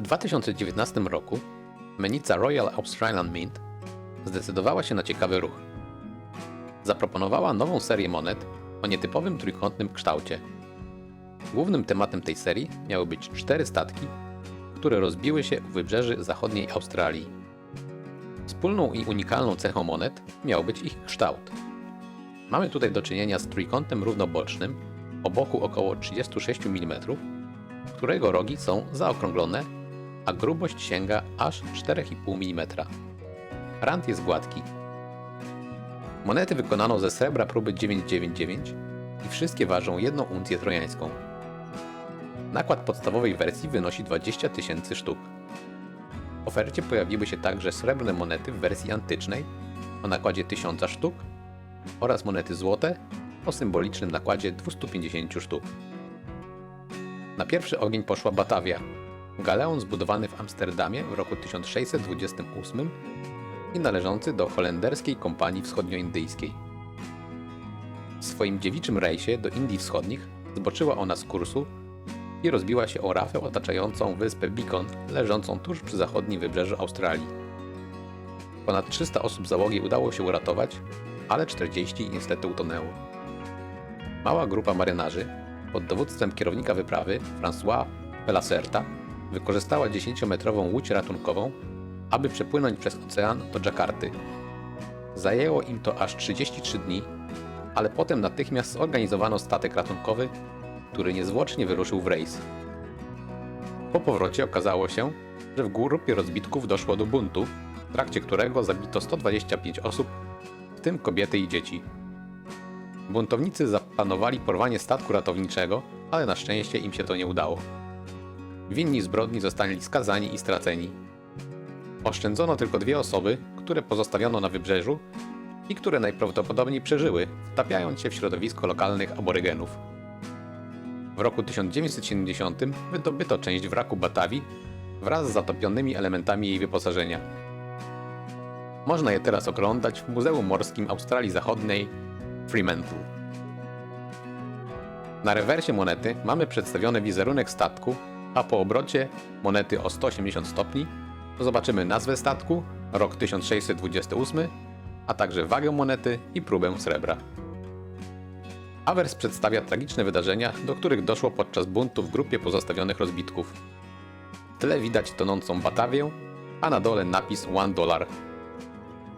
W 2019 roku menica Royal Australian Mint zdecydowała się na ciekawy ruch. Zaproponowała nową serię monet o nietypowym trójkątnym kształcie. Głównym tematem tej serii miały być cztery statki, które rozbiły się u wybrzeży zachodniej Australii. Wspólną i unikalną cechą monet miał być ich kształt. Mamy tutaj do czynienia z trójkątem równobocznym o boku około 36 mm, którego rogi są zaokrąglone, a grubość sięga aż 4,5 mm. Rand jest gładki. Monety wykonano ze srebra próby 999 i wszystkie ważą 1 uncję trojańską. Nakład podstawowej wersji wynosi 20 tysięcy sztuk. W ofercie pojawiły się także srebrne monety w wersji antycznej o nakładzie 1000 sztuk oraz monety złote o symbolicznym nakładzie 250 sztuk. Na pierwszy ogień poszła Batavia, galeon zbudowany w Amsterdamie w roku 1628 i należący do holenderskiej kompanii wschodnioindyjskiej. W swoim dziewiczym rejsie do Indii Wschodnich zboczyła ona z kursu i rozbiła się o rafę otaczającą wyspę Beacon, leżącą tuż przy zachodnim wybrzeżu Australii. Ponad 300 osób załogi udało się uratować, ale 40 niestety utonęło. Mała grupa marynarzy pod dowództwem kierownika wyprawy François Pelacerta wykorzystała 10-metrową łódź ratunkową, aby przepłynąć przez ocean do Dżakarty. Zajęło im to aż 33 dni, ale potem natychmiast zorganizowano statek ratunkowy, który niezwłocznie wyruszył w rejs. Po powrocie okazało się, że w grupie rozbitków doszło do buntu, w trakcie którego zabito 125 osób, w tym kobiety i dzieci. Buntownicy zaplanowali porwanie statku ratowniczego, ale na szczęście im się to nie udało. Winni zbrodni zostali skazani i straceni. Oszczędzono tylko dwie osoby, które pozostawiono na wybrzeżu i które najprawdopodobniej przeżyły, wtapiając się w środowisko lokalnych aborygenów. W roku 1970 wydobyto część wraku Batawi wraz z zatopionymi elementami jej wyposażenia. Można je teraz oglądać w Muzeum Morskim Australii Zachodniej Fremantle. Na rewersie monety mamy przedstawiony wizerunek statku, a po obrocie monety o 180 stopni zobaczymy nazwę statku, rok 1628, a także wagę monety i próbę srebra. Awers przedstawia tragiczne wydarzenia, do których doszło podczas buntu w grupie pozostawionych rozbitków. W tle widać tonącą Batawię, a na dole napis One Dollar.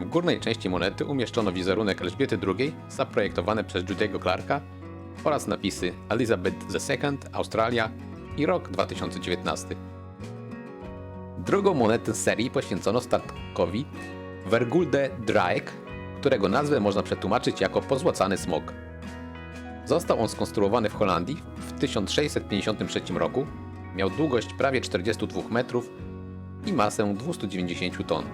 W górnej części monety umieszczono wizerunek Elżbiety II zaprojektowany przez Judy'ego Clarka oraz napisy Elizabeth II, Australia i rok 2019. Drugą monetę serii poświęcono statkowi Vergulde Draek, którego nazwę można przetłumaczyć jako pozłacany smok. Został on skonstruowany w Holandii w 1653 roku, miał długość prawie 42 metrów i masę 290 ton.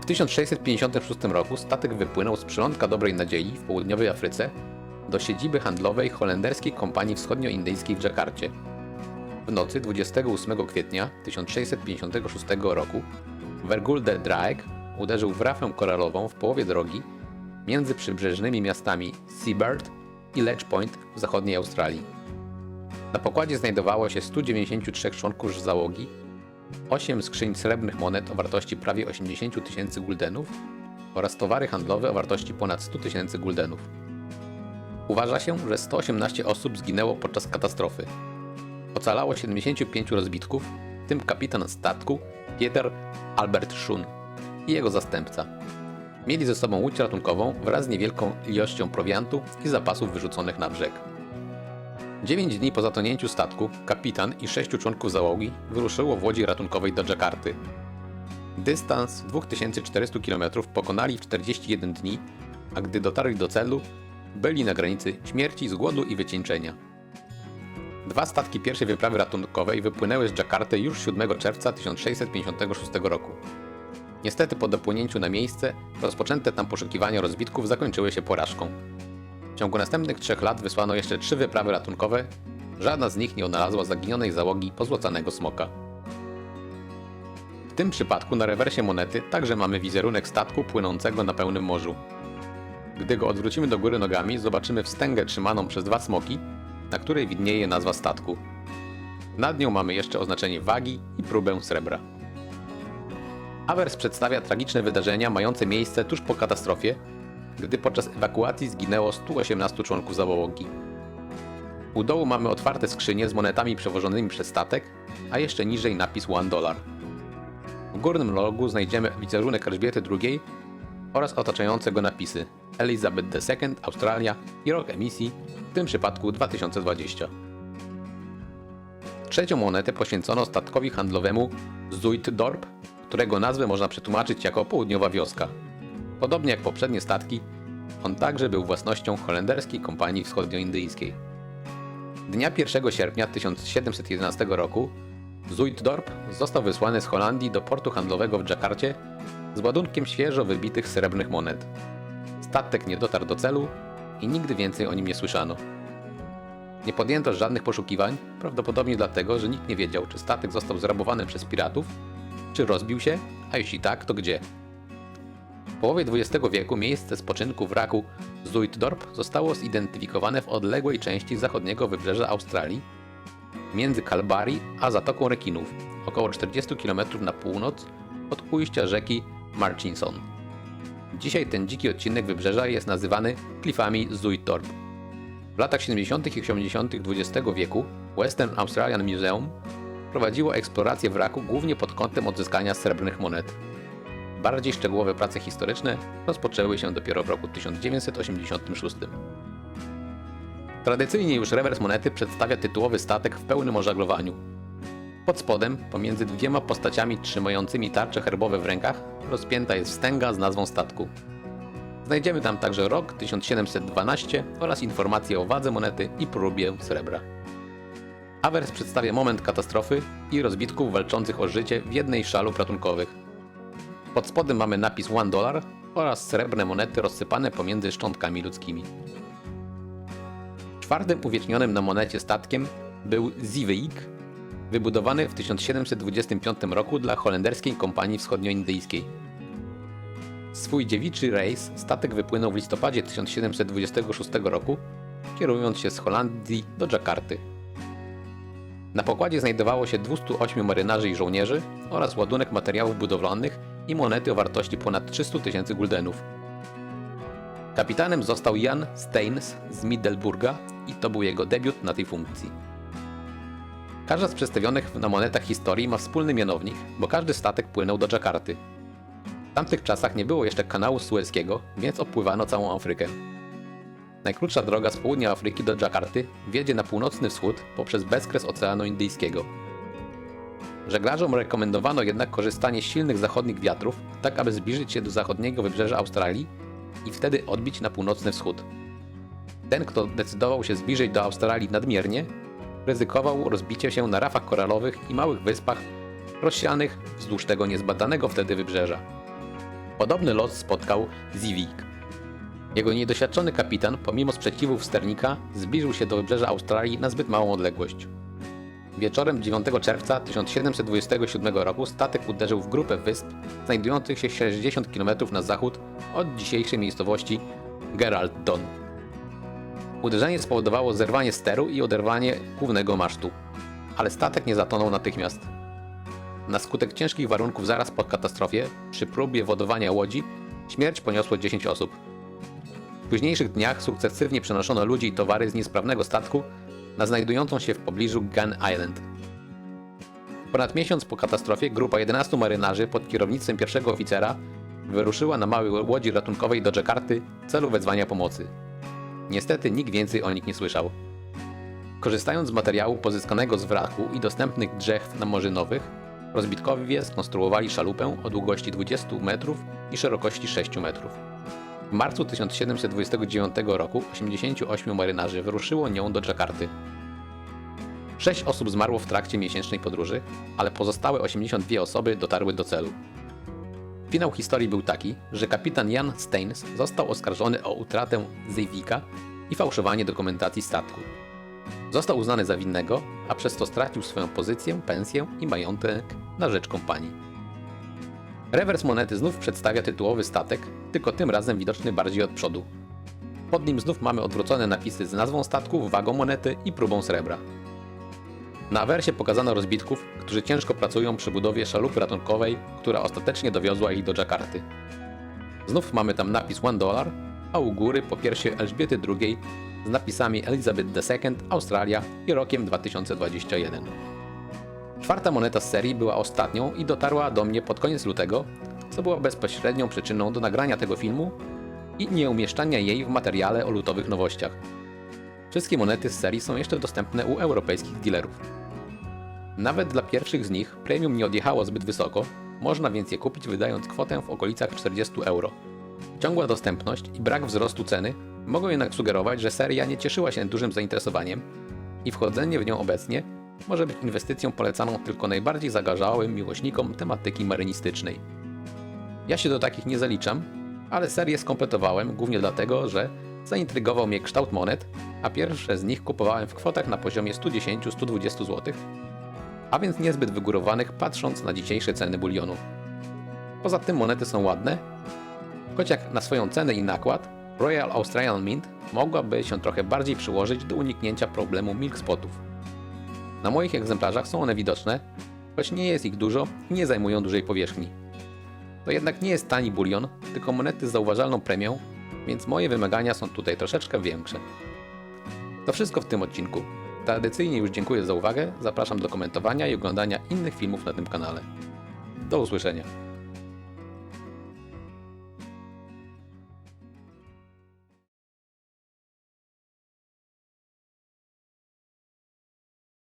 W 1656 roku statek wypłynął z przylądka Dobrej Nadziei w południowej Afryce do siedziby handlowej holenderskiej kompanii wschodnioindyjskiej w Dżakarcie. W nocy 28 kwietnia 1656 roku Vergulde Draek uderzył w rafę koralową w połowie drogi między przybrzeżnymi miastami Seabird i Ledge Point w zachodniej Australii. Na pokładzie znajdowało się 193 członków załogi, 8 skrzyń srebrnych monet o wartości prawie 80 tysięcy guldenów oraz towary handlowe o wartości ponad 100 tysięcy guldenów. Uważa się, że 118 osób zginęło podczas katastrofy. Ocalało 75 rozbitków, w tym kapitan statku Pieter Albert Schun i jego zastępca. Mieli ze sobą łódź ratunkową wraz z niewielką ilością prowiantu i zapasów wyrzuconych na brzeg. 9 dni po zatonięciu statku, kapitan i sześciu członków załogi wyruszyło w łodzi ratunkowej do Dżakarty. Dystans 2400 km pokonali w 41 dni, a gdy dotarli do celu, byli na granicy śmierci z głodu i wycieńczenia. Dwa statki pierwszej wyprawy ratunkowej wypłynęły z Dżakarty już 7 czerwca 1656 roku. Niestety po dopłynięciu na miejsce rozpoczęte tam poszukiwania rozbitków zakończyły się porażką. W ciągu następnych trzech lat wysłano jeszcze trzy wyprawy ratunkowe, żadna z nich nie odnalazła zaginionej załogi pozłocanego smoka. W tym przypadku na rewersie monety także mamy wizerunek statku płynącego na pełnym morzu. Gdy go odwrócimy do góry nogami, zobaczymy wstęgę trzymaną przez dwa smoki, na której widnieje nazwa statku. Nad nią mamy jeszcze oznaczenie wagi i próbę srebra. Awers przedstawia tragiczne wydarzenia mające miejsce tuż po katastrofie, gdy podczas ewakuacji zginęło 118 członków załogi. U dołu mamy otwarte skrzynie z monetami przewożonymi przez statek, a jeszcze niżej napis 1 dollar. W górnym logu znajdziemy wizerunek Elżbiety II oraz otaczające go napisy Elizabeth II, Australia i rok emisji, w tym przypadku 2020. Trzecią monetę poświęcono statkowi handlowemu Zuiddorp, którego nazwę można przetłumaczyć jako południowa wioska. Podobnie jak poprzednie statki, on także był własnością holenderskiej kompanii wschodnioindyjskiej. Dnia 1 sierpnia 1711 roku Zuiddorp został wysłany z Holandii do portu handlowego w Dżakarcie z ładunkiem świeżo wybitych srebrnych monet. Statek nie dotarł do celu i nigdy więcej o nim nie słyszano. Nie podjęto żadnych poszukiwań, prawdopodobnie dlatego, że nikt nie wiedział, czy statek został zrabowany przez piratów, czy rozbił się, a jeśli tak, to gdzie. W połowie XX wieku miejsce spoczynku wraku Zuiddorp zostało zidentyfikowane w odległej części zachodniego wybrzeża Australii, między Kalbari a Zatoką Rekinów, około 40 km na północ od ujścia rzeki Murchison. Dzisiaj ten dziki odcinek wybrzeża jest nazywany klifami Zuiddorp. W latach 70. i 80. XX wieku Western Australian Museum prowadziło eksplorację wraku głównie pod kątem odzyskania srebrnych monet. Bardziej szczegółowe prace historyczne rozpoczęły się dopiero w roku 1986. Tradycyjnie już rewers monety przedstawia tytułowy statek w pełnym ożaglowaniu. Pod spodem, pomiędzy dwiema postaciami trzymającymi tarcze herbowe w rękach, rozpięta jest wstęga z nazwą statku. Znajdziemy tam także rok 1712 oraz informacje o wadze monety i próbie srebra. Awers przedstawia moment katastrofy i rozbitków walczących o życie w jednej z szalów ratunkowych. Pod spodem mamy napis 1 dolar oraz srebrne monety rozsypane pomiędzy szczątkami ludzkimi. Czwartym uwiecznionym na monecie statkiem był Ziveik, wybudowany w 1725 roku dla holenderskiej kompanii wschodnioindyjskiej. Swój dziewiczy rejs statek wypłynął w listopadzie 1726 roku, kierując się z Holandii do Dżakarty. Na pokładzie znajdowało się 208 marynarzy i żołnierzy oraz ładunek materiałów budowlanych i monety o wartości ponad 300 tysięcy guldenów. Kapitanem został Jan Steins z Middelburga i to był jego debiut na tej funkcji. Każda z przedstawionych na monetach historii ma wspólny mianownik, bo każdy statek płynął do Dżakarty. W tamtych czasach nie było jeszcze kanału sueskiego, więc opływano całą Afrykę. Najkrótsza droga z południa Afryki do Dżakarty wiedzie na północny wschód poprzez bezkres Oceanu Indyjskiego. Żeglarzom rekomendowano jednak korzystanie z silnych zachodnich wiatrów, tak aby zbliżyć się do zachodniego wybrzeża Australii i wtedy odbić na północny wschód. Ten, kto decydował się zbliżyć do Australii nadmiernie, ryzykował rozbicie się na rafach koralowych i małych wyspach rozsianych wzdłuż tego niezbadanego wtedy wybrzeża. Podobny los spotkał Zivik. Jego niedoświadczony kapitan, pomimo sprzeciwów sternika, zbliżył się do wybrzeża Australii na zbyt małą odległość. Wieczorem 9 czerwca 1727 roku statek uderzył w grupę wysp znajdujących się 60 km na zachód od dzisiejszej miejscowości Geraldton. Uderzenie spowodowało zerwanie steru i oderwanie głównego masztu, ale statek nie zatonął natychmiast. Na skutek ciężkich warunków zaraz po katastrofie, przy próbie wodowania łodzi, śmierć poniosło 10 osób. W późniejszych dniach sukcesywnie przenoszono ludzi i towary z niesprawnego statku na znajdującą się w pobliżu Gun Island. Ponad miesiąc po katastrofie grupa 11 marynarzy pod kierownictwem pierwszego oficera wyruszyła na małej łodzi ratunkowej do Dżakarty w celu wezwania pomocy. Niestety nikt więcej o nich nie słyszał. Korzystając z materiału pozyskanego z wraku i dostępnych drzew namorzynowych, rozbitkowie skonstruowali szalupę o długości 20 metrów i szerokości 6 metrów. W marcu 1729 roku 88 marynarzy wyruszyło nią do Dżakarty. Sześć osób zmarło w trakcie miesięcznej podróży, ale pozostałe 82 osoby dotarły do celu. Finał historii był taki, że kapitan Jan Steins został oskarżony o utratę Zejwika i fałszowanie dokumentacji statku. Został uznany za winnego, a przez to stracił swoją pozycję, pensję i majątek na rzecz kompanii. Rewers monety znów przedstawia tytułowy statek, tylko tym razem widoczny bardziej od przodu. Pod nim znów mamy odwrócone napisy z nazwą statku, wagą monety i próbą srebra. Na awersie pokazano rozbitków, którzy ciężko pracują przy budowie szalupy ratunkowej, która ostatecznie dowiozła ich do Dżakarty. Znów mamy tam napis 1 dollar, a u góry po piersie Elżbiety II z napisami Elizabeth II, Australia i rokiem 2021. Czwarta moneta z serii była ostatnią i dotarła do mnie pod koniec lutego, co było bezpośrednią przyczyną do nagrania tego filmu i nieumieszczania jej w materiale o lutowych nowościach. Wszystkie monety z serii są jeszcze dostępne u europejskich dealerów. Nawet dla pierwszych z nich premium nie odjechało zbyt wysoko, można więc je kupić wydając kwotę w okolicach 40 euro. Ciągła dostępność i brak wzrostu ceny mogą jednak sugerować, że seria nie cieszyła się dużym zainteresowaniem i wchodzenie w nią obecnie może być inwestycją polecaną tylko najbardziej zagarzałym miłośnikom tematyki marynistycznej. Ja się do takich nie zaliczam, ale serię skompletowałem głównie dlatego, że zaintrygował mnie kształt monet, a pierwsze z nich kupowałem w kwotach na poziomie 110-120 zł, a więc niezbyt wygórowanych patrząc na dzisiejsze ceny bulionu. Poza tym monety są ładne, choć jak na swoją cenę i nakład, Royal Australian Mint mogłaby się trochę bardziej przyłożyć do uniknięcia problemu milk spotów. Na moich egzemplarzach są one widoczne, choć nie jest ich dużo i nie zajmują dużej powierzchni. To jednak nie jest tani bulion, tylko monety z zauważalną premią, więc moje wymagania są tutaj troszeczkę większe. To wszystko w tym odcinku. Tradycyjnie już dziękuję za uwagę, zapraszam do komentowania i oglądania innych filmów na tym kanale. Do usłyszenia.